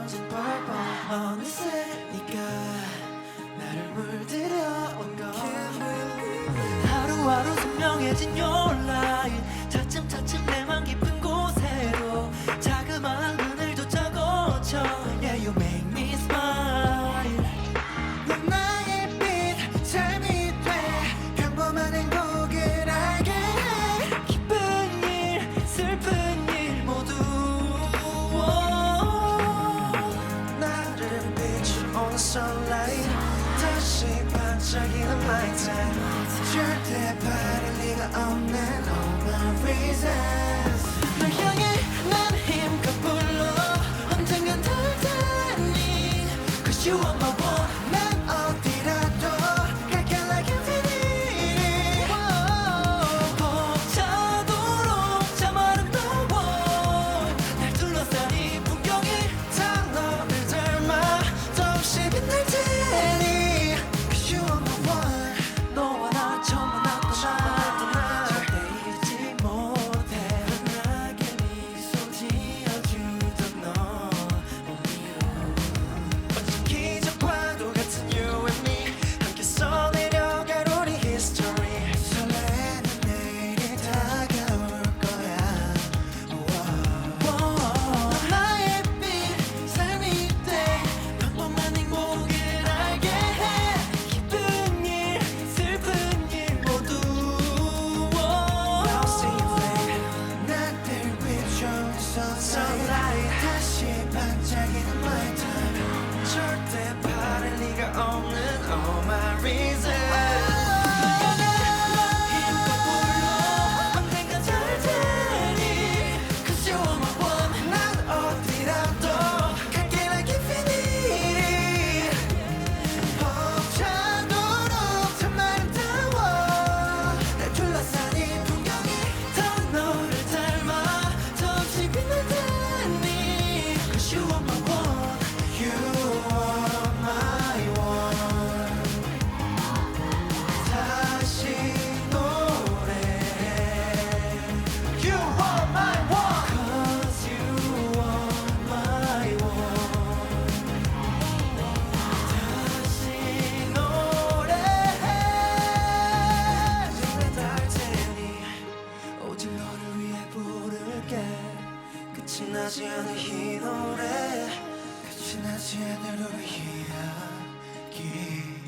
번진 발바 어느새 네가 나를 물들여온 것 하루하루 선명해진 your light 반짝이는 my time 절대 바를 리가 없는 all my reasons 널 향해 난 힘껏 불러 언젠간 덜 테니 Cause you are my 나지 않은 이 노래 그 끝이 나지 않을 우리 이야기.